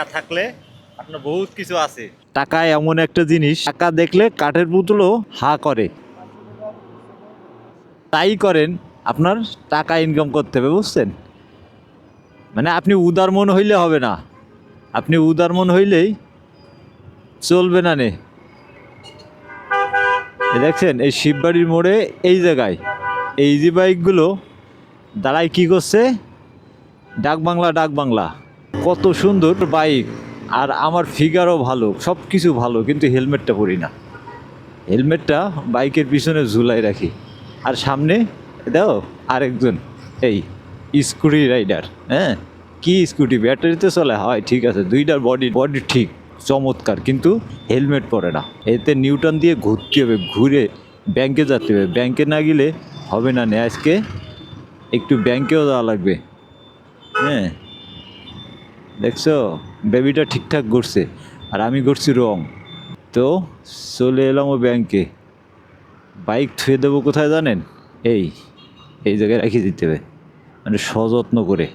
টাকা থাকলে আপনার বহুত কিছু আছে। টাকা এমন একটা জিনিস, টাকা দেখলে কাঠের পুতুলও হা করে। তাই করেন, আপনার টাকা ইনকাম করতে হবে, বুঝছেন? মানে আপনি উদার মন হইলে হবে না। আপনি উদার মন হইলেই চলবে না নে। দেখছেন, এই শিববাড়ির মোড়ে এই জায়গায়, এই যে বাইকগুলো দাঁড়ায় কি করছে? ডাক বাংলা ডাক বাংলা কত সুন্দর বাইক। আর আমার ফিগারও ভালো সব কিছু ভালো, কিন্তু হেলমেটটা পরি না। হেলমেটটা বাইকের পিছনে ঝুলাই রাখি। আর সামনে দাও আরেকজন, এই স্কুটি রাইডার হ্যাঁ? কি স্কুটি ব্যাটারিতে চলে, হয়, ঠিক আছে, দুইটার বডি বডি ঠিক, চমৎকার, কিন্তু হেলমেট পরে না। এতে নিউটন দিয়ে ঘুরতে হবে, ঘুরে ব্যাংকে যেতে হবে। ব্যাংকে না গেলে হবে না, আজকে একটু ব্যাংকেও যাওয়া লাগবে হ্যাঁ? দেখছ? বেবিটা ঠিকঠাক ঘুরছে, আর আমি ঘুরছি রং তো চলে এলাম ও ব্যাংকে বাইক থুয়ে দেবো কোথায় জানেন? এই এই জায়গায় রাখিয়ে দিতে হবে। মানে সযত্ন করে।